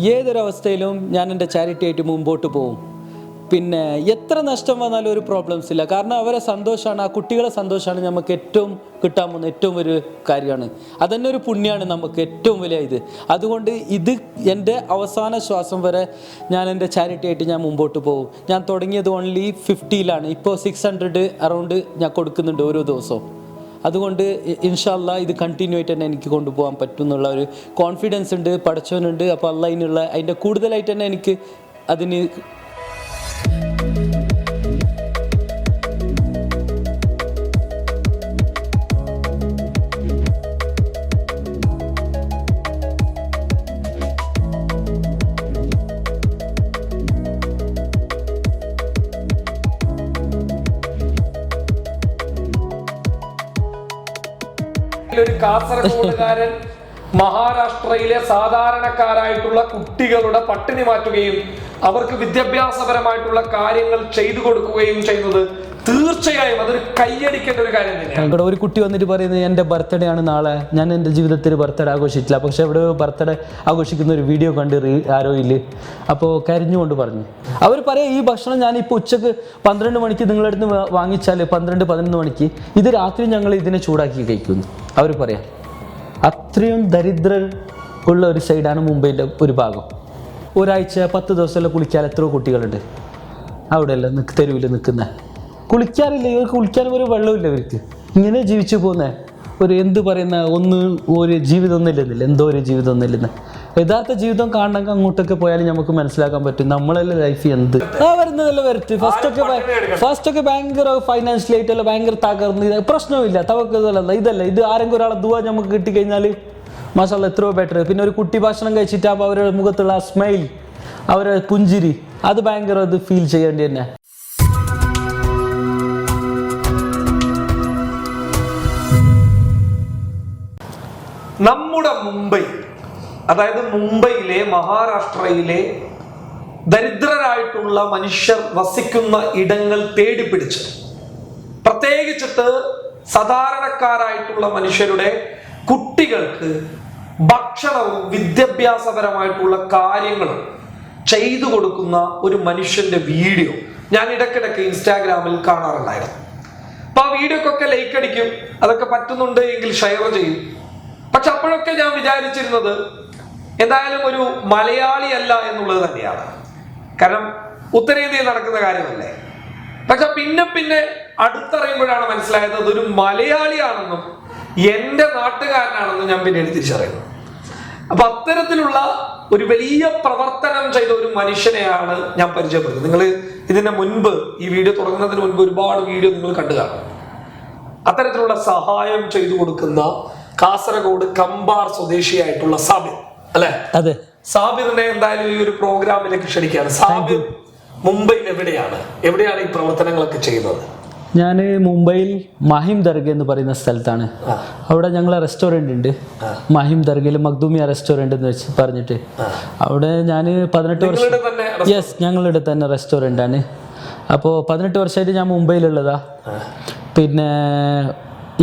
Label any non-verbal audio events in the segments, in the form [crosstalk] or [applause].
ഏതൊരവസ്ഥയിലും ഞാൻ എന്റെ ചാരിറ്റി ആയിട്ട് മുമ്പോട്ട് പോകും പിന്നെ എത്ര നഷ്ടം വന്നാലും ഒരു പ്രോബ്ലംസ് ഇല്ല. കാരണം അവരെ സന്തോഷമാണ് ആ കുട്ടികളെ സന്തോഷമാണ് നമുക്ക് ഏറ്റവും കിട്ടാൻ പോകുന്ന ഏറ്റവും ഒരു കാര്യമാണ്. അതന്നെ ഒരു പുണ്യമാണ് നമുക്ക് ഏറ്റവും വലിയ ഇത്. അതുകൊണ്ട് ഇത് എന്റെ അവസാന ശ്വാസം വരെ ഞാൻ എന്റെ ചാരിറ്റി ആയിട്ട് ഞാൻ മുമ്പോട്ട് പോകും ഞാൻ തുടങ്ങിയത് ഓൺലി ഫിഫ്റ്റിയിലാണ് ഇപ്പോൾ സിക്സ് ഹൺഡ്രഡ് അറൗണ്ട് ഞാൻ കൊടുക്കുന്നുണ്ട് ഓരോ ദിവസവും. അതുകൊണ്ട് ഇൻഷാല്ല ഇത് കണ്ടിന്യൂ ആയിട്ട് തന്നെ എനിക്ക് കൊണ്ടുപോകാൻ പറ്റും എന്നുള്ള ഒരു കോൺഫിഡൻസ് ഉണ്ട് പഠിച്ചവനുണ്ട്. അപ്പോൾ അല്ല അതിനുള്ള അതിന്റെ കൂടുതലായിട്ട് തന്നെ എനിക്ക് അതിന് കാസർഗോഡുകാരൻ മഹാരാഷ്ട്രയിലെ സാധാരണക്കാരായിട്ടുള്ള കുട്ടികളുടെ പട്ടിണി മാറ്റുകയും അവർക്ക് വിദ്യാഭ്യാസപരമായിട്ടുള്ള കാര്യങ്ങൾ ചെയ്തു കൊടുക്കുകയും ചെയ്യുന്നത് തീർച്ചയായും അതൊരു കൈയടിക്കേണ്ട ഒരു കാര്യം തന്നെയാണ്. ഒരു കുട്ടി വന്നിട്ട് പറയുന്നത് എന്റെ ബർത്ത്ഡേ ആണ് നാളെ. ഞാൻ എന്റെ ജീവിതത്തിൽ ബർത്ത്ഡേ ആഘോഷിച്ചില്ല പക്ഷെ ഇവിടെ ബർത്ത്ഡേ ആഘോഷിക്കുന്ന ഒരു വീഡിയോ കണ്ട് ആരോ ഇല്ല അപ്പോൾ കരഞ്ഞുകൊണ്ട് പറഞ്ഞു. അവർ പറയാം ഈ ഭക്ഷണം ഞാൻ ഇപ്പോൾ ഉച്ചയ്ക്ക് പന്ത്രണ്ട് മണിക്ക് നിങ്ങളുടെ അടുത്ത് വാ- വാങ്ങിച്ചാൽ പന്ത്രണ്ട് പതിനൊന്ന് മണിക്ക് ഇത് രാത്രി ഞങ്ങൾ ഇതിനെ ചൂടാക്കി കഴിക്കുന്നു. അവർ പറയാം അത്രയും ദരിദ്രർ ഉള്ള ഒരു സൈഡാണ് മുംബൈയിലെ ഒരു ഭാഗം. ഒരാഴ്ച പത്ത് ദിവസമെല്ലാം കുളിക്കാൻ എത്രയോ കുട്ടികളുണ്ട്. അവിടെയല്ല നിക്ക് തെരുവിൽ നിൽക്കുന്ന. കുളിക്കാറില്ല ഇവർക്ക് കുളിക്കാൻ ഒരു വെള്ളമില്ല ഇവർക്ക്. ഇങ്ങനെ ജീവിച്ചു പോകുന്ന ഒരു എന്ത് പറയുന്ന ഒന്ന് ഒരു ജീവിതം ഒന്നുമില്ലെന്നില്ല എന്തോ ഒരു ജീവിതം ഒന്നുമില്ലെന്ന്. യഥാർത്ഥ ജീവിതം കാണണമെങ്കിൽ അങ്ങോട്ടൊക്കെ പോയാൽ നമുക്ക് മനസ്സിലാക്കാൻ പറ്റും. നമ്മളല്ല ലൈഫ് എന്ത്? ആ വരുന്നതല്ല വരട്ട്. ഫസ്റ്റ് ഒക്കെ ഫസ്റ്റ് ഒക്കെ ഭയങ്കര ഫൈനാൻഷ്യലി ആയിട്ടല്ല ഭയങ്കര തകർന്ന് പ്രശ്നമില്ല. തവക്കതല്ല ഇതല്ല. ഇത് ആരെങ്കിലും ഒരാളെ ദുവാ നമുക്ക് കിട്ടിക്കഴിഞ്ഞാൽ മാഷാല്ല എത്രയോ ബെറ്റർ പിന്നെ ഒരു കുട്ടി ഭക്ഷണം കഴിച്ചിട്ടാകുമ്പോൾ അവരുടെ മുഖത്തുള്ള ആ സ്മൈൽ അവരുടെ പുഞ്ചിരി അത് ഭയങ്കര ഇത് ഫീൽ ചെയ്യേണ്ടി തന്നെ. നമ്മുടെ മുംബൈ അതായത് മുംബൈയിലെ മഹാരാഷ്ട്രയിലെ ദരിദ്രരായിട്ടുള്ള മനുഷ്യർ വസിക്കുന്ന ഇടങ്ങൾ തേടിപ്പിടിച്ച് പ്രത്യേകിച്ചിട്ട് സാധാരണക്കാരായിട്ടുള്ള മനുഷ്യരുടെ കുട്ടികൾക്ക് ഭക്ഷണവും വിദ്യാഭ്യാസപരമായിട്ടുള്ള കാര്യങ്ങളും ചെയ്തു കൊടുക്കുന്ന ഒരു മനുഷ്യന്റെ വീഡിയോ ഞാൻ ഇടയ്ക്കിടയ്ക്ക് ഇൻസ്റ്റാഗ്രാമിൽ കാണാറുണ്ടായിരുന്നു. അപ്പൊ ആ വീഡിയോക്കൊക്കെ ലൈക്ക് അടിക്കും അതൊക്കെ പറ്റുന്നുണ്ട് എങ്കിൽ ഷെയർ ചെയ്യും. പക്ഷെ അപ്പോഴൊക്കെ ഞാൻ വിചാരിച്ചിരുന്നത് എന്തായാലും ഒരു മലയാളി അല്ല എന്നുള്ളത് തന്നെയാണ്. കാരണം ഉത്തരേന്ത്യയിൽ നടക്കുന്ന കാര്യമല്ലേ? പക്ഷെ പിന്നെ പിന്നെ അടുത്തറിയുമ്പോഴാണ് മനസ്സിലായത് അതൊരു മലയാളിയാണെന്നും എന്റെ നാട്ടുകാരനാണെന്നും ഞാൻ പിന്നീട് തിരിച്ചറിയുന്നു. അപ്പൊ അത്തരത്തിലുള്ള ഒരു വലിയ പ്രവർത്തനം ചെയ്ത ഒരു മനുഷ്യനെയാണ് ഞാൻ പരിചയപ്പെടുന്നത്. നിങ്ങൾ ഇതിന് മുൻപ് ഈ വീഡിയോ തുടങ്ങുന്നതിന് മുൻപ് ഒരുപാട് വീഡിയോ നിങ്ങൾ കണ്ടു കാണും. അത്തരത്തിലുള്ള സഹായം ചെയ്തു കൊടുക്കുന്ന കാസർഗോഡ് കമ്പാർ സ്വദേശിയായിട്ടുള്ള സാബിർ അല്ലെ? അതെ. സാബിറിനെ എന്തായാലും ഈ ഒരു പ്രോഗ്രാമിലേക്ക് ക്ഷണിക്കുകയാണ്. സാബിർ മുംബൈയിൽ എവിടെയാണ്? എവിടെയാണ് ഈ പ്രവർത്തനങ്ങളൊക്കെ ചെയ്യുന്നത്? ഞാൻ മുംബൈയിൽ മഹിം ദർഗ എന്ന് പറയുന്ന സ്ഥലത്താണ്. അവിടെ ഞങ്ങൾ റെസ്റ്റോറന്റ് ഉണ്ട്. മഹിം ദർഗയിൽ മഖ്ദൂമിയ റെസ്റ്റോറന്റ് എന്ന് വെച്ച് പറഞ്ഞിട്ട്. അവിടെ ഞാൻ പതിനെട്ട് വർഷം യെസ് ഞങ്ങളുടെ തന്നെ റെസ്റ്റോറന്റ് ആണ്. അപ്പോൾ പതിനെട്ട് വർഷമായിട്ട് ഞാൻ മുംബൈയിലുള്ളതാ. പിന്നെ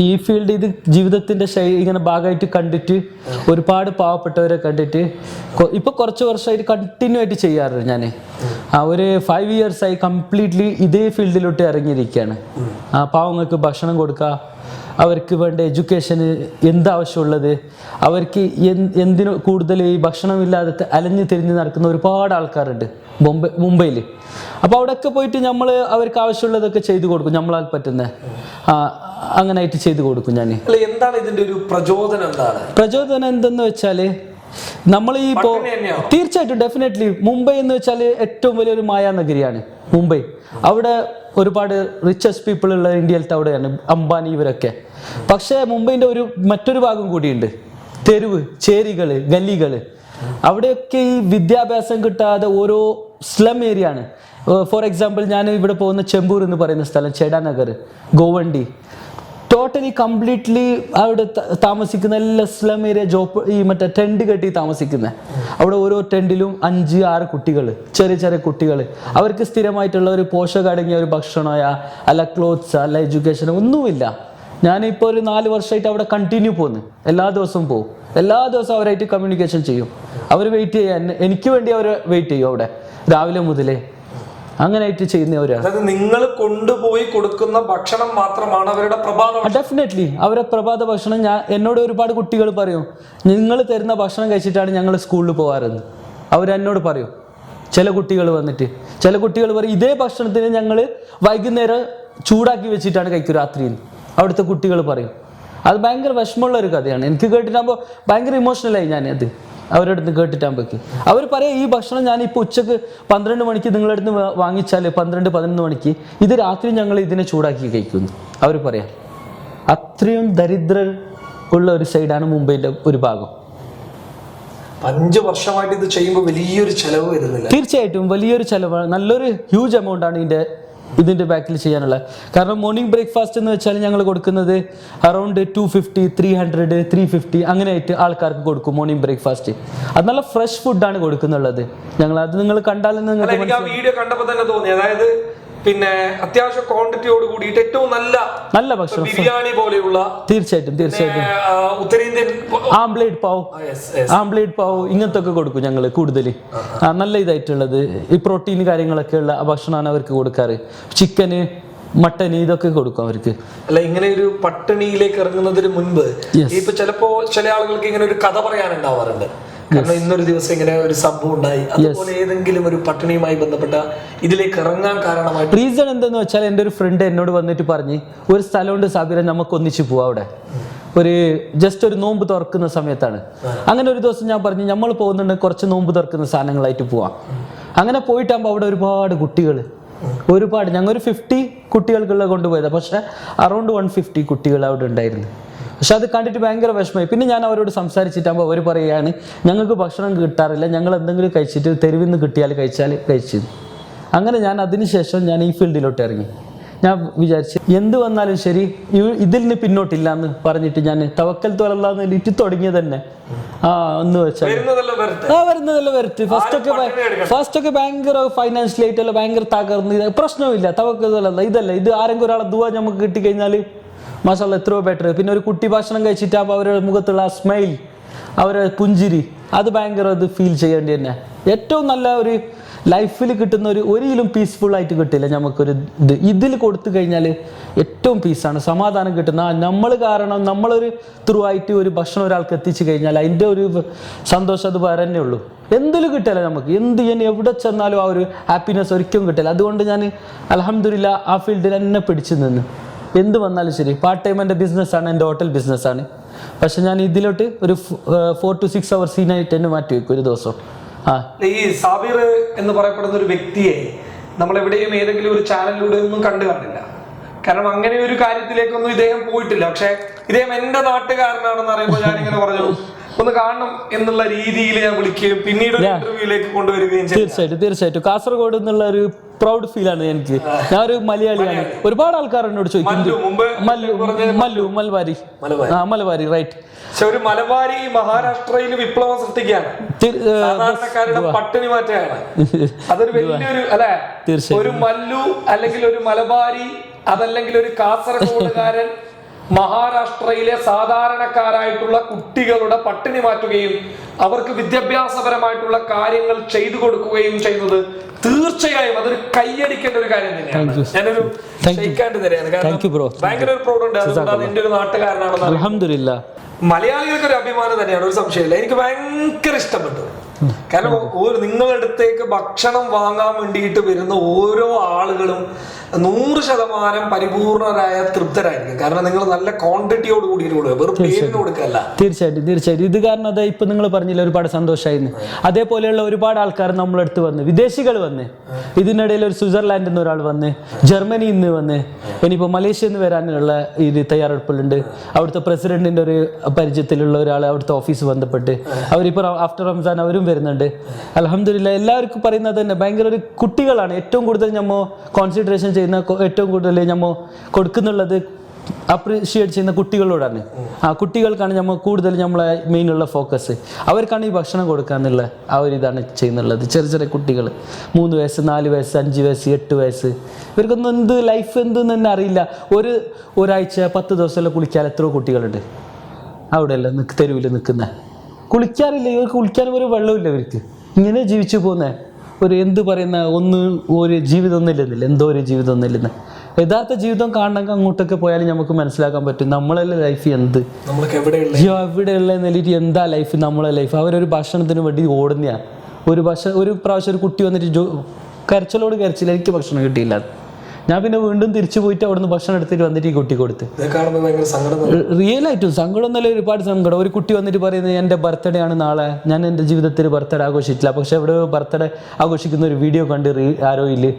ഈ ഫീൽഡ് ഇത് ജീവിതത്തിന്റെ ശൈലി ഇങ്ങനെ ഭാഗമായിട്ട് കണ്ടിട്ട് ഒരുപാട് പാവപ്പെട്ടവരെ കണ്ടിട്ട് ഇപ്പൊ കുറച്ച് വർഷമായിട്ട് കണ്ടിന്യൂ ആയിട്ട് ചെയ്യാറുണ്ട് ഞാൻ ആ ഒരു ഫൈവ് ഇയേഴ്സ് ആയി കംപ്ലീറ്റ്ലി ഇതേ ഫീൽഡിലോട്ട് ഇറങ്ങിയിരിക്കുകയാണ്. ആ പാവങ്ങൾക്ക് ഭക്ഷണം കൊടുക്കുക അവർക്ക് വേണ്ട എഡ്യൂക്കേഷന് എന്താവശ്യമുള്ളത്? അവർക്ക് എന്ത് എന്തിനു കൂടുതൽ ഈ ഭക്ഷണമില്ലാതെ അലഞ്ഞു തിരിഞ്ഞ് നടക്കുന്ന ഒരുപാട് ആൾക്കാരുണ്ട് മുംബൈ മുംബൈയിൽ അപ്പോൾ അവിടെയൊക്കെ പോയിട്ട് നമ്മൾ അവർക്ക് ആവശ്യമുള്ളതൊക്കെ ചെയ്തു കൊടുക്കും. നമ്മളാൽ പറ്റുന്ന അങ്ങനെയായിട്ട് ചെയ്തു കൊടുക്കും ഞാൻ എന്താണ് ഇതിന്റെ ഒരു പ്രചോദനം എന്താണ്? പ്രചോദനം എന്തെന്ന് വെച്ചാൽ നമ്മൾ ഈ ഇപ്പോൾ തീർച്ചയായിട്ടും ഡെഫിനറ്റ്ലി മുംബൈ എന്ന് വെച്ചാൽ ഏറ്റവും വലിയൊരു മായാനഗരിയാണ് മുംബൈ. അവിടെ ഒരുപാട് റിച്ചസ്റ്റ് പീപ്പിൾ ഉള്ള ഇന്ത്യയിലത്തെ അവിടെയാണ് അംബാനി ഇവരൊക്കെ. പക്ഷേ മുംബൈന്റെ ഒരു മറ്റൊരു ഭാഗം കൂടിയുണ്ട്. തെരുവ് ചേരികൾ ഗല്ലികൾ അവിടെയൊക്കെ ഈ വിദ്യാഭ്യാസം കിട്ടാതെ ഓരോ സ്ലം ഏരിയ ആണ്. ഫോർ എക്സാമ്പിൾ ഞാൻ ഇവിടെ പോകുന്ന ചെമ്പൂർ എന്ന് പറയുന്ന സ്ഥലം ചേടാനഗർ ഗോവണ്ടി. ടോട്ടലി കംപ്ലീറ്റ്ലി അവിടെ താമസിക്കുന്ന എല്ലാ സ്ലം ഏരിയ ജോപ്പ് ഈ മറ്റേ ടെന്റ് കെട്ടി താമസിക്കുന്നത് അവിടെ ഓരോ ടെൻഡിലും അഞ്ച് ആറ് കുട്ടികൾ ചെറിയ ചെറിയ കുട്ടികൾ അവർക്ക് സ്ഥിരമായിട്ടുള്ള ഒരു പോഷകടങ്ങിയ ഒരു ഭക്ഷണമായ അല്ല ക്ലോത്ത്സ് അല്ല എഡ്യൂക്കേഷൻ ഒന്നുമില്ല. ഞാനിപ്പോൾ ഒരു നാല് വർഷമായിട്ട് അവിടെ കണ്ടിന്യൂ പോകുന്നു എല്ലാ ദിവസവും പോകും എല്ലാ ദിവസവും അവരായിട്ട് കമ്മ്യൂണിക്കേഷൻ ചെയ്യും. അവർ വെയിറ്റ് ചെയ്യാൻ എനിക്ക് വേണ്ടി അവർ വെയിറ്റ് ചെയ്യും അവിടെ. രാവിലെ മുതലേ. അങ്ങനെയായിട്ട് ചെയ്യുന്നവരാണ് നിങ്ങൾ കൊണ്ടുപോയി കൊടുക്കുന്ന ഭക്ഷണം മാത്രമാണ് അവരുടെ പ്രഭാത. ഡെഫിനറ്റ്ലി അവരെ പ്രഭാത ഭക്ഷണം ഞാൻ എന്നോട് ഒരുപാട് കുട്ടികൾ പറയും നിങ്ങൾ തരുന്ന ഭക്ഷണം കഴിച്ചിട്ടാണ് ഞങ്ങൾ സ്കൂളിൽ പോകാറെന്ന് അവരെന്നോട് പറയും. ചില കുട്ടികൾ വന്നിട്ട് ചില കുട്ടികൾ പറയും ഇതേ ഭക്ഷണത്തിന് ഞങ്ങൾ വൈകുന്നേരം ചൂടാക്കി വെച്ചിട്ടാണ് കഴിക്കും രാത്രിയിൽ. അവിടുത്തെ കുട്ടികൾ പറയും. അത് ഭയങ്കര വിഷമമുള്ള ഒരു കഥയാണ്. എനിക്ക് കേട്ടിട്ടാകുമ്പോൾ ഭയങ്കര ഇമോഷണലായി ഞാൻ അത് അവരുടെ അടുത്ത് കേട്ടിട്ടാകുമ്പോഴേക്ക് അവർ പറയാം ഈ ഭക്ഷണം ഞാൻ ഇപ്പോൾ ഉച്ചയ്ക്ക് പന്ത്രണ്ട് മണിക്ക് നിങ്ങളുടെ അടുത്ത് വാങ്ങിച്ചാൽ പന്ത്രണ്ട് പതിനൊന്ന് മണിക്ക് ഇത് രാത്രി ഞങ്ങൾ ഇതിനെ ചൂടാക്കി കഴിക്കുന്നു. അവർ പറയാം അത്രയും ദരിദ്രർ ഉള്ള ഒരു സൈഡാണ് മുംബൈയിലെ ഒരു ഭാഗം. അഞ്ച് വർഷമായിട്ട് ഇത് ചെയ്യുമ്പോൾ വലിയൊരു ചെലവ് വരുന്നില്ല. തീർച്ചയായിട്ടും വലിയൊരു ചെലവാണ്. നല്ലൊരു ഹ്യൂജ് എമൗണ്ട് ആണ് ഇതിന്റെ ഇതിന്റെ ബാക്കിൽ ചെയ്യാനുള്ള. കാരണം മോർണിംഗ് ബ്രേക്ക്ഫാസ്റ്റ് എന്ന് വെച്ചാൽ ഞങ്ങൾ കൊടുക്കുന്നത് around two fifty three hundred three fifty അങ്ങനെയായിട്ട് ആൾക്കാർക്ക് കൊടുക്കും മോർണിംഗ് ബ്രേക്ക്ഫാസ്റ്റ് അത് നല്ല ഫ്രഷ് ഫുഡാണ് കൊടുക്കുന്നുള്ളത്. ഞങ്ങൾ അത് നിങ്ങൾ കണ്ടാലും നിങ്ങൾ നിങ്ങൾക്ക് വീഡിയോ കണ്ടപ്പോൾ തന്നെ തോന്നി. അതായത് പിന്നെ അത്യാവശ്യം ക്വാണ്ടിറ്റിയോട് കൂടിയിട്ട് ഏറ്റവും നല്ല നല്ല ഭക്ഷണം. ബിരിയാണി പോലെയുള്ള തീർച്ചയായിട്ടും തീർച്ചയായിട്ടും. ഉത്തരേന്ത്യൻ ആംബ്ലേഡ് പാവ്. ആംബ്ലേഡ് പാവ് ഇങ്ങനത്തെ ഒക്കെ കൊടുക്കും ഞങ്ങൾ കൂടുതൽ നല്ല ഇതായിട്ടുള്ളത്. ഈ പ്രോട്ടീൻ കാര്യങ്ങളൊക്കെ ഉള്ള ഭക്ഷണമാണ് അവർക്ക് കൊടുക്കാറ്. ചിക്കന് മട്ടൻ ഇതൊക്കെ കൊടുക്കും അവർക്ക്. അല്ല ഇങ്ങനെ ഒരു പട്ടിണിയിലേക്ക് ഇറങ്ങുന്നതിന് മുൻപ്. ഇപ്പൊ ചിലപ്പോ ചില ആളുകൾക്ക് ഇങ്ങനെ ഒരു കഥ പറയാനുണ്ടാവാറുണ്ട്. കാരണം ഇന്നൊരു ദിവസം ഇങ്ങനെ ഒരു സംഭവം ഉണ്ടായി. അതുപോലെ ഏതെങ്കിലും ഒരു പട്ടിണിയുമായി ബന്ധപ്പെട്ട ഇതിലേക്ക് ഇറങ്ങാൻ കാരണമായി റീസൺ എന്തെന്ന് വെച്ചാൽ എന്റെ ഒരു ഫ്രണ്ട് എന്നോട് വന്നിട്ട് പറഞ്ഞു ഒരു സ്ഥലമുണ്ട് സാബിര നമുക്ക് ഒന്നിച്ച് പോവാം അവിടെ. ഒരു ജസ്റ്റ് ഒരു നോമ്പ് തുറക്കുന്ന സമയത്താണ്. അങ്ങനെ ഒരു ദിവസം ഞാൻ പറഞ്ഞു നമ്മൾ പോകുന്നുണ്ട് കുറച്ച് നോമ്പ് തുറക്കുന്ന സാധനങ്ങളായിട്ട് പോവാം. അങ്ങനെ പോയിട്ടാകുമ്പോൾ അവിടെ ഒരുപാട് കുട്ടികൾ ഒരുപാട്. ഞങ്ങൾ ഒരു ഫിഫ്റ്റി കുട്ടികൾക്കുള്ള കൊണ്ടുപോയത്. പക്ഷേ അറൗണ്ട് വൺ ഫിഫ്റ്റി കുട്ടികൾ അവിടെ ഉണ്ടായിരുന്നു. പക്ഷെ അത് കണ്ടിട്ട് ഭയങ്കര വിഷമമായി. പിന്നെ ഞാൻ അവരോട് സംസാരിച്ചിട്ടാകുമ്പോൾ അവർ പറയുകയാണ് ഞങ്ങൾക്ക് ഭക്ഷണം കിട്ടാറില്ല. ഞങ്ങൾ എന്തെങ്കിലും കഴിച്ചിട്ട് തെരുവിൽ നിന്ന് കിട്ടിയാൽ കഴിച്ചാൽ കഴിച്ചു. അങ്ങനെ ഞാൻ അതിനുശേഷം ഞാൻ ഈ ഫീൽഡിലോട്ട് ഇറങ്ങി. ഞാൻ വിചാരിച്ചു എന്ത് വന്നാലും ശരി ഇതിൽ നിന്ന് പിന്നോട്ടില്ല എന്ന് പറഞ്ഞിട്ട് ഞാൻ തവക്കൽ തുറല്ലാന്ന് ലിറ്റ് തുടങ്ങിയത് തന്നെ. ആ ഒന്ന് വെച്ചാൽ ആ വരുന്നതല്ല വരട്ടെ. ഫസ്റ്റ് ഒക്കെ ഫസ്റ്റ് ഒക്കെ ഭയങ്കര ഫൈനാൻഷ്യലായിട്ടല്ല ഭയങ്കര തകർന്ന് പ്രശ്നമില്ല തവക്കൽ തോലല്ല ഇതല്ല ഇത് ആരെങ്കിലും ഒരാളെ ദുവാ നമുക്ക് കിട്ടിക്കഴിഞ്ഞാൽ മസാല എത്രയോ ബെറ്റർ പിന്നെ ഒരു കുട്ടി ഭക്ഷണം കഴിച്ചിട്ടാകുമ്പോൾ അവരുടെ മുഖത്തുള്ള ആ സ്മൈൽ അവരുടെ പുഞ്ചിരി അത് ഭയങ്കര ഇത് ഫീൽ ചെയ്യേണ്ടി തന്നെ. ഏറ്റവും നല്ല ഒരു ലൈഫിൽ കിട്ടുന്ന ഒരു ഒരിക്കലും പീസ്ഫുൾ ആയിട്ട് കിട്ടില്ല നമുക്കൊരു ഇത്. ഇതിൽ കൊടുത്തു കഴിഞ്ഞാൽ ഏറ്റവും പീസാണ് സമാധാനം കിട്ടുന്ന നമ്മൾ കാരണം നമ്മളൊരു ത്രൂ ആയിട്ട് ഒരു ഭക്ഷണം ഒരാൾക്ക് എത്തിച്ചു കഴിഞ്ഞാൽ അതിന്റെ ഒരു സന്തോഷം അത് വേറെ തന്നെ ഉള്ളൂ. എന്തിലും കിട്ടില്ല നമുക്ക്? എന്ത് ഞാൻ എവിടെ ചെന്നാലും ആ ഒരു ഹാപ്പിനെസ് ഒരിക്കലും കിട്ടില്ല. അതുകൊണ്ട് ഞാൻ അലഹമില്ല ആ ഫീൽഡിൽ തന്നെ പിടിച്ചു നിന്ന്. എന്ത് വന്നാലും ശരി. പാർട്ട് ടൈം എന്റെ ബിസിനസ്സാണ് എന്റെ ഹോട്ടൽ ബിസിനസ്സാണ് പക്ഷെ ഞാൻ ഇതിലോട്ട് ഒരു ഫോർ ടു സിക്സ് അവർ സീനായിട്ട് തന്നെ മാറ്റി വെക്കും ഒരു ദിവസം. ആ. ഈ സാബിർ എന്ന് പറയപ്പെടുന്ന ഒരു വ്യക്തിയെ നമ്മൾ എവിടെയും ഏതെങ്കിലും ഒരു ചാനലിലൂടെ ഒന്നും കണ്ടു കാണില്ല. കാരണം അങ്ങനെ ഒരു കാര്യത്തിലേക്കൊന്നും ഇദ്ദേഹം പോയിട്ടില്ല. പക്ഷെ ഇദ്ദേഹം എന്റെ നാട്ടുകാരനാണെന്ന് അറിയുമ്പോൾ ഞാനിങ്ങനെ പറഞ്ഞു. ഒന്ന് കാണണം എന്നുള്ള രീതിയിൽ ഞാൻ വിളിക്കുകയും പിന്നീട് ഇന്റർവ്യൂയിലേക്ക് കൊണ്ടുവരികയും തീർച്ചയായിട്ടും തീർച്ചയായിട്ടും. കാസർഗോഡ് എന്നുള്ള ഒരു പ്രൗഡ് ഫീൽ ആണ് എനിക്ക്. ഞാൻ ഒരു മലയാളിയാണ്. ഒരുപാട് ആൾക്കാർ എന്നോട് ചോദിക്കും മല്ലു മല്ലു മലബാരി. മലബാരി. ആ മലബാരി റൈറ്റ് പക്ഷെ ഒരു മലബാരി മഹാരാഷ്ട്രയിൽ വിപ്ലവം സൃഷ്ടിക്കുകയാണ്. സാധാരണക്കാരുടെ പട്ടിണി മാറ്റുകയാണ് [laughs] അതൊരു വലിയൊരു അല്ലെ? തീർച്ചയായും. ഒരു മല്ലു അല്ലെങ്കിൽ ഒരു മലബാരി അതല്ലെങ്കിൽ ഒരു കാസർഗോഡുകാരൻ മഹാരാഷ്ട്രയിലെ സാധാരണക്കാരായിട്ടുള്ള കുട്ടികളുടെ പട്ടിണി മാറ്റുകയും അവർക്ക് വിദ്യാഭ്യാസപരമായിട്ടുള്ള കാര്യങ്ങൾ ചെയ്തു കൊടുക്കുകയും ചെയ്യുന്നത് തീർച്ചയായും അതൊരു കൈയടിക്കേണ്ട ഒരു കാര്യം തന്നെയാണ്. ഞാനൊരു തരാണ് കാരണം ഭയങ്കര ഒരു പ്രൗഡ് ഉണ്ട്. അതുകൊണ്ട് ഒരു നാട്ടുകാരനാണെന്ന് അലഹമില്ല മലയാളികൾക്ക് ഒരു അഭിമാനം തന്നെയാണ്. ഒരു സംശയമില്ല. എനിക്ക് ഭയങ്കര ഇഷ്ടപ്പെട്ടു. കാരണം നിങ്ങളടുത്തേക്ക് ഭക്ഷണം വാങ്ങാൻ വേണ്ടിയിട്ട് വരുന്ന ഓരോ ആളുകളും നൂറ് ശതമാനം പരിപൂർണരായ തൃപ്തരായിരിക്കും. കാരണം നിങ്ങൾ നല്ല ക്വാണ്ടിറ്റിയോട് കൂടിയിട്ട് കൊടുക്കുക വെറും പേരിന് കൊടുക്കല്ല. തീർച്ചയായിട്ടും തീർച്ചയായിട്ടും. ഇത് കാരണം അതാ ഇപ്പൊ നിങ്ങൾ പറഞ്ഞില്ല ഒരുപാട് സന്തോഷമായിരുന്നു അതേപോലെയുള്ള ഒരുപാട് ആൾക്കാർ നമ്മളടുത്ത് വന്ന് വിദേശികൾ വന്ന്. ഇതിനിടയിൽ ഒരു സ്വിറ്റ്സർലാൻഡിൽ നിന്ന് ഒരാൾ വന്ന് ജർമ്മനിയിൽ നിന്ന് വന്ന് ഇനിയിപ്പോൾ മലേഷ്യയിൽ നിന്ന് വരാനുള്ള ഇത് തയ്യാറെടുപ്പിലുണ്ട് അവിടുത്തെ പ്രസിഡന്റിന്റെ ഒരു പരിചയത്തിലുള്ള ഒരാൾ അവിടുത്തെ ഓഫീസ് ബന്ധപ്പെട്ട്. അവരിപ്പോൾ ആഫ്റ്റർ റംസാൻ അവരും വരുന്നുണ്ട്. അലഹമില്ല എല്ലാവർക്കും പറയുന്നത് തന്നെ ഭയങ്കര ഒരു കുട്ടികളാണ്. ഏറ്റവും കൂടുതൽ നമ്മൾ കോൺസെൻട്രേഷൻ ചെയ്യുന്ന ഏറ്റവും കൂടുതൽ നമ്മൾ കൊടുക്കുന്നുള്ളത് അപ്രീഷിയേറ്റ് ചെയ്യുന്ന കുട്ടികളോടാണ്. ആ കുട്ടികൾക്കാണ് നമ്മൾ കൂടുതൽ നമ്മളെ മെയിനുള്ള ഫോക്കസ് അവർക്കാണ് ഈ ഭക്ഷണം കൊടുക്കാന്നുള്ള ആ ഒരു ഇതാണ് ചെയ്യുന്നുള്ളത്. ചെറിയ ചെറിയ കുട്ടികൾ മൂന്ന് വയസ്സ് നാല് വയസ്സ് അഞ്ച് വയസ്സ് എട്ട് വയസ്സ്. ഇവർക്കൊന്നും എന്ത് ലൈഫ് എന്തെന്ന് തന്നെ അറിയില്ല. ഒരു ഒരാഴ്ച പത്ത് ദിവസമല്ല കുളിക്കാൻ എത്രയോ കുട്ടികളുണ്ട്. അവിടെയല്ല നിൽക്ക് തെരുവിൽ നിൽക്കുന്ന കുളിക്കാറില്ല. ഇവർക്ക് കുളിക്കാൻ ഒരു വെള്ളമില്ല ഇവർക്ക്. ഇങ്ങനെ ജീവിച്ചു പോകുന്ന. ഒരു എന്ത് പറയുന്ന ഒന്ന് ഒരു ജീവിതം ഒന്നില്ലെന്നില്ല എന്തോ ഒരു ജീവിതം ഒന്നില്ലെന്ന് യഥാർത്ഥ ജീവിതം കാണണമെങ്കിൽ അങ്ങോട്ടൊക്കെ പോയാലും നമുക്ക് മനസ്സിലാക്കാൻ പറ്റും. നമ്മളെ ലൈഫ് എന്ത്? എവിടെയുള്ള? നിലയിട്ട് എന്താ ലൈഫ് നമ്മളെ ലൈഫ് അവരൊരു ഭക്ഷണത്തിന് വേണ്ടി ഓടുന്നയാ. ഒരു ഭക്ഷ ഒരു പ്രാവശ്യം ഒരു കുട്ടി വന്നിട്ട് കരച്ചിലോട് കരച്ചില്ല എനിക്ക് ഭക്ഷണം കിട്ടിയില്ല. ഞാൻ പിന്നെ വീണ്ടും തിരിച്ചു പോയിട്ട് അവിടുന്ന് ഭക്ഷണം എടുത്തിട്ട് വന്നിട്ട് ഈ കുട്ടി കൊടുത്ത്. റിയൽ ആയിട്ടും സങ്കടം എന്നല്ല ഒരുപാട് സങ്കടം. ഒരു കുട്ടി വന്നിട്ട് പറയുന്നത് എന്റെ ബർത്ത്ഡേ ആണ് നാളെ. ഞാൻ എന്റെ ജീവിതത്തിൽ ബർത്ത്ഡേ ആഘോഷിച്ചില്ല പക്ഷെ അവിടെ ബർത്ത്ഡേ ആഘോഷിക്കുന്ന ഒരു വീഡിയോ കണ്ട് ആരോയിൽ. ആരോ ഇല്ല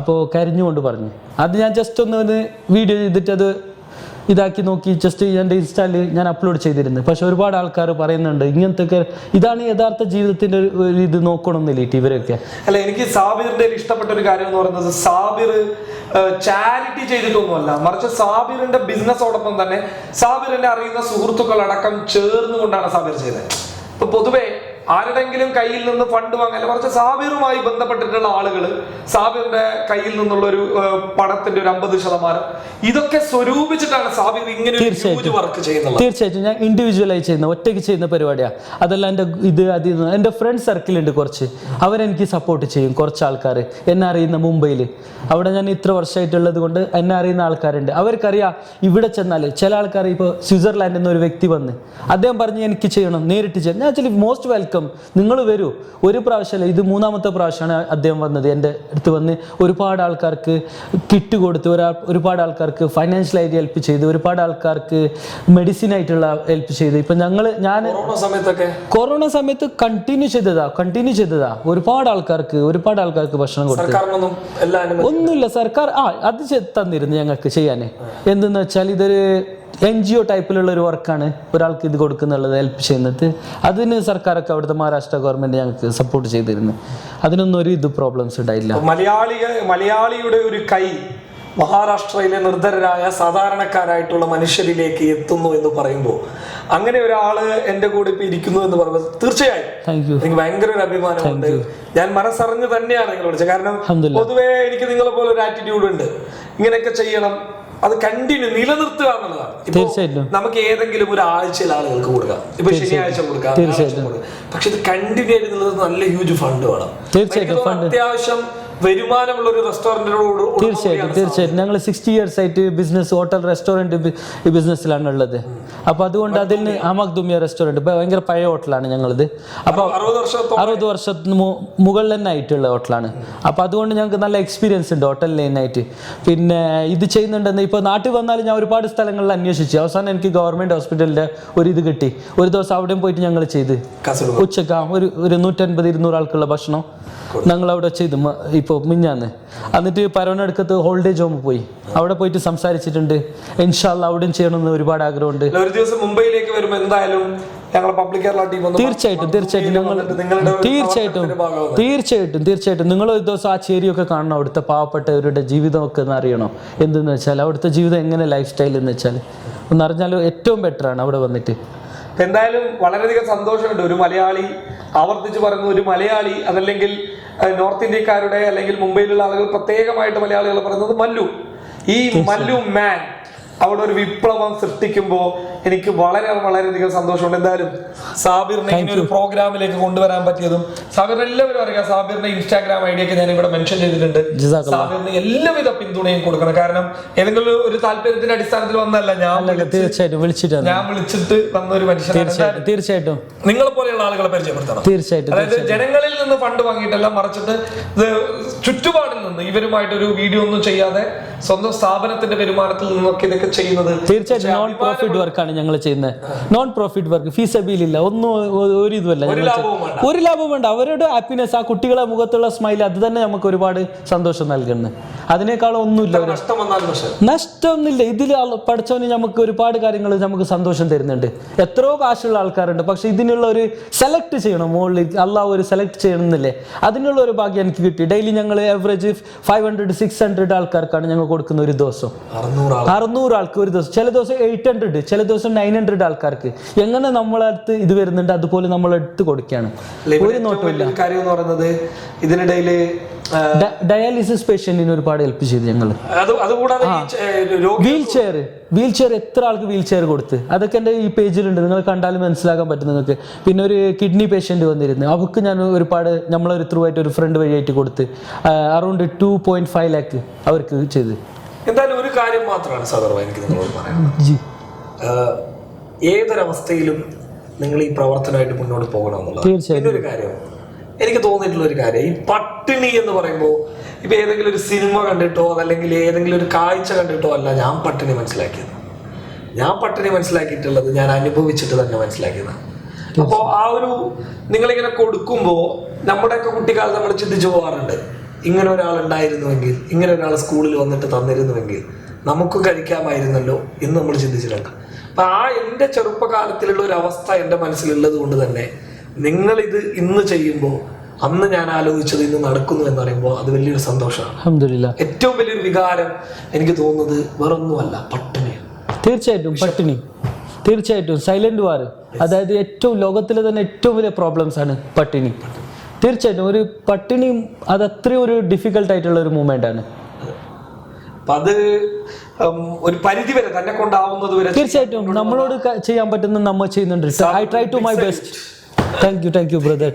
അപ്പോൾ കരഞ്ഞുകൊണ്ട് പറഞ്ഞു. അത് ഞാൻ ജസ്റ്റ് ഒന്ന് വീഡിയോ ചെയ്തിട്ട് അത് ഇതാക്കി നോക്കി ജസ്റ്റ് എന്റെ ഇൻസ്റ്റാളിൽ ഞാൻ അപ്ലോഡ് ചെയ്തിരുന്നു. പക്ഷെ ഒരുപാട് ആൾക്കാർ പറയുന്നുണ്ട് ഇങ്ങനത്തെ ഇതാണ് യഥാർത്ഥ ജീവിതത്തിന്റെ ഒരു ഇത് നോക്കണമെന്നില്ല ഇവരൊക്കെ? അല്ല എനിക്ക് സാബിറിന്റെ ഇഷ്ടപ്പെട്ട ഒരു കാര്യം എന്ന് പറയുന്നത് സാബിർ ചാരിറ്റി ചെയ്തിട്ടൊന്നുമല്ല. മറിച്ച് സാബിറിന്റെ ബിസിനസ്സോടൊപ്പം തന്നെ സാബിറിന്റെ അറിയുന്ന സുഹൃത്തുക്കൾ സുഹൃത്തുക്കളടക്കം ചേർന്നുകൊണ്ടാണ് സാബിർ ചെയ്തത്. ഇപ്പൊ പൊതുവെ ആരുടെങ്കിലും കയ്യിൽ നിന്ന് ഫണ്ട് വാങ്ങാൻ കുറച്ച് സാബിറുമായി ബന്ധപ്പെട്ടിട്ടുള്ള ആളുകൾ സാബിറിന്റെ കയ്യിൽ നിന്നുള്ള ഒരു പണത്തിന്റെ ഒരു അമ്പത് ശതമാനം ഇതൊക്കെ സ്വരൂപിച്ചിട്ടാണ് സാബിർ ഇങ്ങനെ തീർച്ചയായിട്ടും. വർക്ക് ചെയ്യുന്നത്. തീർച്ചയായിട്ടും. ഞാൻ ഇൻഡിവിജ്വലായി ചെയ്യുന്ന ഒറ്റയ്ക്ക് ചെയ്യുന്ന പരിപാടിയാണ് അതല്ല എന്റെ ഇത് അത് ഇത് എന്റെ ഫ്രണ്ട് സർക്കിളുണ്ട് കുറച്ച്. അവരെനിക്ക് സപ്പോർട്ട് ചെയ്യും കുറച്ച് ആൾക്കാർ എന്നെ അറിയുന്ന മുംബൈയിൽ അവിടെ ഞാൻ ഇത്ര വർഷമായിട്ടുള്ളത് കൊണ്ട് എന്നെ അറിയുന്ന ആൾക്കാരുണ്ട്. അവർക്കറിയാം ഇവിടെ ചെന്നാൽ ചില ആൾക്കാർ ഇപ്പോൾ സ്വിറ്റ്സർലാൻഡിൽ നിന്ന് ഒരു വ്യക്തി വന്ന് അദ്ദേഹം പറഞ്ഞ് എനിക്ക് ചെയ്യണം നേരിട്ട് ചെയ്യണം. ഞാൻ ആക്ച്വലി മോസ്റ്റ് വെൽക്കം നിങ്ങൾ വരൂ. ഒരു പ്രാവശ്യമല്ല ഇത് മൂന്നാമത്തെ പ്രാവശ്യമാണ് അദ്ദേഹം വന്നത്. എന്റെ അടുത്ത് വന്ന് ഒരുപാട് ആൾക്കാർക്ക് കിറ്റ് കൊടുത്ത് ഒരാൾ ഒരുപാട് ആൾക്കാർക്ക് ഫൈനാൻഷ്യലായിട്ട് ഹെൽപ്പ് ചെയ്ത് ഒരുപാട് ആൾക്കാർക്ക് മെഡിസിൻ ആയിട്ടുള്ള ഹെൽപ്പ് ചെയ്ത്. ഇപ്പം ഞങ്ങൾ ഞാൻ കൊറോണ സമയത്തൊക്കെ? കൊറോണ സമയത്ത് കണ്ടിന്യൂ ചെയ്തതാ കണ്ടിന്യൂ ചെയ്തതാ. ഒരുപാട് ആൾക്കാർക്ക് ഒരുപാട് ആൾക്കാർക്ക് ഭക്ഷണം കൊടുത്തു. ഒന്നുമില്ല സർക്കാർ ആ അത് തന്നിരുന്നു ഞങ്ങൾക്ക് ചെയ്യാൻ എന്തെന്ന് വെച്ചാൽ ഇതൊരു എൻ ജി ഒ ടൈപ്പിലുള്ള ഒരു വർക്കാണ് ഒരാൾക്ക് ഇത് കൊടുക്കുന്നുള്ളത് ഹെൽപ്പ് ചെയ്യുന്നത്. അതിന് സർക്കാരൊക്കെ അവിടുത്തെ മഹാരാഷ്ട്ര ഗവൺമെന്റ് ഞങ്ങൾക്ക് സപ്പോർട്ട് ചെയ്തിരുന്നു. അതിനൊന്നും ഒരു ഇത് പ്രോബ്ലംസ് ഉണ്ടായില്ല. മലയാളിക മലയാളിയുടെ ഒരു കൈ മഹാരാഷ്ട്രയിലെ നിർധരരായ സാധാരണക്കാരായിട്ടുള്ള മനുഷ്യരിലേക്ക് എത്തുന്നു എന്ന് പറയുമ്പോൾ അങ്ങനെ ഒരാൾ എന്റെ കൂടെ ഇപ്പൊ ഇരിക്കുന്നു എന്ന് പറയുമ്പോൾ തീർച്ചയായും എനിക്ക് ഭയങ്കര ഒരു അഭിമാനമുണ്ട് ഞാൻ മനസ്സറിഞ്ഞ് തന്നെയാണ് നിങ്ങളോട്. കാരണം പൊതുവേ എനിക്ക് നിങ്ങളെ പോലെ ഒരു ആറ്റിറ്റ്യൂഡ് ഉണ്ട്. ഇങ്ങനെയൊക്കെ ചെയ്യണം. അത് കണ്ടിന്യൂ നിലനിർത്തുക എന്നുള്ളതാണ്. തീർച്ചയായിട്ടും. നമുക്ക് ഏതെങ്കിലും ഒരു ആഴ്ചയിൽ ആളുകൾക്ക് കൊടുക്കാം. ഇപ്പൊ ശനിയാഴ്ച കൊടുക്കാം തീർച്ചയായിട്ടും. പക്ഷെ ഇത് കണ്ടിന്യൂ ആയിട്ട് നിലനിർത്തുന്ന നല്ല ഹ്യൂജ് ഫണ്ട് വേണം. തീർച്ചയായിട്ടും അത്യാവശ്യം വരുമാനമുള്ള ഒരു റെസ്റ്റോറന്റിനോട് തീർച്ചയായിട്ടും തീർച്ചയായിട്ടും. ഞങ്ങൾ സിക്സ്റ്റി ഇയേഴ്സ് ആയിട്ട് ബിസിനസ് ഹോട്ടൽ റെസ്റ്റോറന്റ് ബിസിനസ്സിലാണ് ഉള്ളത് അപ്പോൾ അതുകൊണ്ട് അതിന് അമക് ദുമിയ റെസ്റ്റോറന്റ് ഭയങ്കര പഴയ ഹോട്ടലാണ് ഞങ്ങളിത്. അപ്പോൾ അറുപത് വർഷത്തിന് മുകളിൽ തന്നെ ആയിട്ടുള്ള ഹോട്ടലാണ് അപ്പോൾ അതുകൊണ്ട് ഞങ്ങൾക്ക് നല്ല എക്സ്പീരിയൻസ് ഉണ്ട് ഹോട്ടൽ ലൈനായിട്ട് പിന്നെ ഇത് ചെയ്യുന്നുണ്ടെന്ന് ഇപ്പോൾ നാട്ടിൽ വന്നാൽ ഞാൻ ഒരുപാട് സ്ഥലങ്ങളിൽ അന്വേഷിച്ചു. അവസാനം എനിക്ക് ഗവൺമെന്റ് ഹോസ്പിറ്റലിന്റെ ഒരു ഇത് കിട്ടി. ഒരു ദിവസം അവിടെയും പോയിട്ട് ഞങ്ങൾ ചെയ്ത്. ഉച്ചയ്ക്ക് ഒരു ഒരു നൂറ്റൻപത് ഇരുന്നൂറ് ആൾക്കുള്ള ഭക്ഷണം ഞങ്ങൾ അവിടെ ചെയ്തു ഇപ്പോൾ മിഞ്ഞാന്ന്. എന്നിട്ട് പരവനടുക്കത്ത് ഹോൾഡേജ് ഹോം പോയി. അവിടെ പോയിട്ട് സംസാരിച്ചിട്ടുണ്ട്. ഇൻഷാല്ല അവിടെയും ചെയ്യണമെന്ന് ഒരുപാട് ആഗ്രഹമുണ്ട്. ഒരു ദിവസം മുംബൈയിലേക്ക് വരുമ്പോൾ എന്തായാലും തീർച്ചയായിട്ടും തീർച്ചയായിട്ടും. ഞങ്ങൾ തീർച്ചയായിട്ടും തീർച്ചയായിട്ടും തീർച്ചയായിട്ടും. നിങ്ങൾ ഒരു ദിവസം ആ ചേരിയൊക്കെ കാണണം അവിടുത്തെ പാവപ്പെട്ടവരുടെ ജീവിതമൊക്കെ ഒന്ന് അറിയണം. എന്തെന്ന് വെച്ചാൽ അവിടുത്തെ ജീവിതം എങ്ങനെ ലൈഫ് സ്റ്റൈൽ എന്ന് വെച്ചാൽ ഒന്ന് അറിഞ്ഞാൽ ഏറ്റവും ബെറ്റർ ആണ് അവിടെ വന്നിട്ട്. എന്തായാലും വളരെയധികം സന്തോഷമുണ്ട്. ഒരു മലയാളി ആവർത്തിച്ച് പറയുന്ന ഒരു മലയാളി അതല്ലെങ്കിൽ നോർത്ത് ഇന്ത്യക്കാരുടെ അല്ലെങ്കിൽ മുംബൈയിലുള്ള ആളുകൾ പ്രത്യേകമായിട്ട് മലയാളികൾ പറയുന്നത് മല്ലു. ഈ മല്ലു മാൻ. അവിടെ ഒരു വിപ്ലവം സൃഷ്ടിക്കുമ്പോൾ എനിക്ക് വളരെ വളരെയധികം സന്തോഷമുണ്ട്. എന്തായാലും സാബിറിനെ ഇങ്ങനെ ഒരു പ്രോഗ്രാമിലേക്ക് കൊണ്ടുവരാൻ പറ്റിയതും സാബിർ എല്ലാവരും അറിയാം സാബിറിന്റെ ഇൻസ്റ്റാഗ്രാം ഐഡിയ ഒക്കെ ഞാൻ ഇവിടെ മെൻഷൻ ചെയ്തിട്ടുണ്ട്. സാബിറിന് എല്ലാവിധ പിന്തുണയും കൊടുക്കണം. കാരണം ഏതെങ്കിലും ഒരു താല്പര്യത്തിന്റെ അടിസ്ഥാനത്തിൽ വന്നല്ല ഞാൻ തീർച്ചയായിട്ടും വിളിച്ചിട്ട് ഞാൻ വിളിച്ചിട്ട് വന്ന ഒരു മനുഷ്യൻ തീർച്ചയായിട്ടും തീർച്ചയായിട്ടും. നിങ്ങളെ പോലെയുള്ള ആളുകളെ പരിചയപ്പെടുത്തണം. തീർച്ചയായിട്ടും അതായത് ജനങ്ങളിൽ നിന്ന് ഫണ്ട് വാങ്ങിയിട്ടല്ല മറിച്ചിട്ട് ഇത് ചുറ്റുപാടിൽ നിന്ന് ഇവരുമായിട്ട് ഒരു വീഡിയോ ഒന്നും ചെയ്യാതെ സ്വന്തം സ്ഥാപനത്തിന്റെ വരുമാനത്തിൽ നിന്നൊക്കെ ഇതൊക്കെ ചെയ്യുന്നത്. തീർച്ചയായിട്ടും നോൺ പ്രോഫിറ്റ് വർക്കാണ് ഞങ്ങൾ ചെയ്യുന്നത്. നോൺ പ്രോഫിറ്റ് വർക്ക് ഫീസബിലില്ല ഒന്നും ഒരു ഇതുമല്ല ഒരു ലാഭവും വേണ്ട. അവരുടെ ഹാപ്പിനെസ് ആ കുട്ടികളെ മുഖത്തുള്ള സ്മൈൽ അത് തന്നെ നമുക്ക് ഒരുപാട് സന്തോഷം നൽകുന്നു. അതിനേക്കാളും ഒന്നുമില്ല നഷ്ടമൊന്നുമില്ല. ഇതിൽ പഠിച്ചവന് നമുക്ക് ഒരുപാട് കാര്യങ്ങൾ നമുക്ക് സന്തോഷം തരുന്നുണ്ട്. എത്രയോ കാശുള്ള ആൾക്കാരുണ്ട്. പക്ഷെ ഇതിനുള്ള ഒരു സെലക്ട് ചെയ്യണം. മുകളിൽ അള്ളാഹ് ഒരു സെലക്ട് ചെയ്യണമെന്നില്ലേ അതിനുള്ള ഒരു ഭാഗ്യം എനിക്ക് കിട്ടി. ഡെയിലി ഞങ്ങൾ ഞങ്ങൾ average five hundred six hundred ആൾക്കാർക്കാണ് ഞങ്ങൾ കൊടുക്കുന്ന ഒരു ദിവസം. അറുന്നൂറ് ആൾ. ആൾക്ക് ഒരു ദിവസം. ചില ദിവസം എയ്റ്റ് ഹൺഡ്രഡ് ചില ദിവസം നയൻ ഹൺഡ്രഡ് ആൾക്കാർക്ക്. എങ്ങനെ നമ്മളടുത്ത് ഇത് വരുന്നുണ്ട് അതുപോലെ നമ്മൾ എടുത്ത് കൊടുക്കുകയാണ്. ഒരു നോട്ടം വലിയൊരു കാര്യം എന്ന് പറയുന്നത് ഇതിനിടയിൽ ഡയാലിസിസ് പേഷ്യന്റിന് ഒരുപാട് ഹെൽപ്പ് ചെയ്തു ഞങ്ങൾ വീൽ ചെയർ വീൽ ചെയർ എത്ര ആൾക്ക് വീൽ ചെയർ കൊടുത്ത്. അതൊക്കെ എന്റെ ഈ പേജിലുണ്ട്. നിങ്ങൾ കണ്ടാലും മനസ്സിലാക്കാൻ പറ്റും നിങ്ങൾക്ക്. പിന്നെ ഒരു കിഡ്നി പേഷ്യന്റ് വന്നിരുന്നു. അവർക്ക് ഞാൻ ഒരുപാട് നമ്മളൊരു ത്രൂ ആയിട്ട് ഒരു ഫ്രണ്ട് വഴിയായിട്ട് കൊടുത്ത് around two point five lakh അവർക്ക് ചെയ്ത്. എന്തായാലും ഒരു കാര്യം മാത്രമാണ് സാധാരണ എനിക്ക് നിങ്ങളോട് പറയാനുള്ളത്. ഏതൊരവസ്ഥയിലും നിങ്ങൾ ഈ പ്രവർത്തനമായിട്ട് മുന്നോട്ട് പോകണം എന്നുള്ളത് തീർച്ചയായും. ഒരു കാര്യം എനിക്ക് തോന്നിയിട്ടുള്ള ഒരു കാര്യം. ഈ പട്ടിണി എന്ന് പറയുമ്പോൾ ഇപ്പൊ ഏതെങ്കിലും ഒരു സിനിമ കണ്ടിട്ടോ അതല്ലെങ്കിൽ ഏതെങ്കിലും ഒരു കാഴ്ച കണ്ടിട്ടോ അല്ല ഞാൻ പട്ടിണി മനസ്സിലാക്കിയത്. ഞാൻ പട്ടിണി മനസ്സിലാക്കിയിട്ടുള്ളത് ഞാൻ അനുഭവിച്ചിട്ട് തന്നെ മനസ്സിലാക്കിയതാണ്. അപ്പോൾ ആ ഒരു നിങ്ങളിങ്ങനെ കൊടുക്കുമ്പോൾ നമ്മുടെയൊക്കെ കുട്ടിക്കാലത്ത് നമ്മൾ ചിന്തിച്ചു പോകാറുണ്ട്. ഇങ്ങനെ ഒരാൾ ഉണ്ടായിരുന്നുവെങ്കിൽ ഇങ്ങനെ ഒരാൾ സ്കൂളിൽ വന്നിട്ട് തന്നിരുന്നുവെങ്കിൽ നമുക്ക് കഴിക്കാമായിരുന്നല്ലോ എന്ന് നമ്മൾ ചിന്തിച്ചിട്ടുണ്ട്. അപ്പൊ ആ എന്റെ ചെറുപ്പകാലത്തിലുള്ള ഒരു അവസ്ഥ എന്റെ മനസ്സിലുള്ളത് കൊണ്ട് തന്നെ നിങ്ങളിത് ഇന്ന് ചെയ്യുമ്പോൾ അന്ന് ഞാൻ ആലോചിച്ചത് ഇന്ന് നടക്കുന്നു എന്ന് പറയുമ്പോൾ അത് വലിയൊരു സന്തോഷമാണ്. ഏറ്റവും വലിയൊരു വികാരം എനിക്ക് തോന്നുന്നത് വേറൊന്നുമല്ല പട്ടിണി തീർച്ചയായിട്ടും പട്ടിണി. തീർച്ചയായിട്ടും സൈലന്റ് വാർ അതായത് ഏറ്റവും ലോകത്തിലെ തന്നെ ഏറ്റവും വലിയ പ്രോബ്ലംസ് ആണ് പട്ടിണി. തീർച്ചയായിട്ടും ഒരു പട്ടിണിയും അത് അത്രയും ഒരു ഡിഫിക്കൽട്ട് ആയിട്ടുള്ള ഒരു മൂവ്മെന്റ് ആണ്. അപ്പൊ അത് ഒരു പരിധി വരെ തന്നെ കൊണ്ടാവുന്നത് വരെ തീർച്ചയായിട്ടും നമ്മളോട് ചെയ്യാൻ പറ്റുന്ന നമ്മൾ ചെയ്യുന്നുണ്ട്. I try to my best thank you thank you brother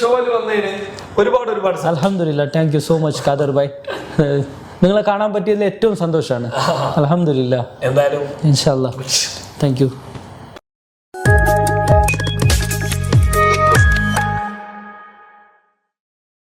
ഷോയിൽ വന്നതിന് ഒരുപാട് ഒരുപാട്. അലഹമില്ല thank you so much Khader bhai നിങ്ങളെ കാണാൻ പറ്റിയതിൽ ഏറ്റവും സന്തോഷമാണ്. അലഹമില്ല എന്തായാലും ഇൻഷാല്ല താങ്ക് യു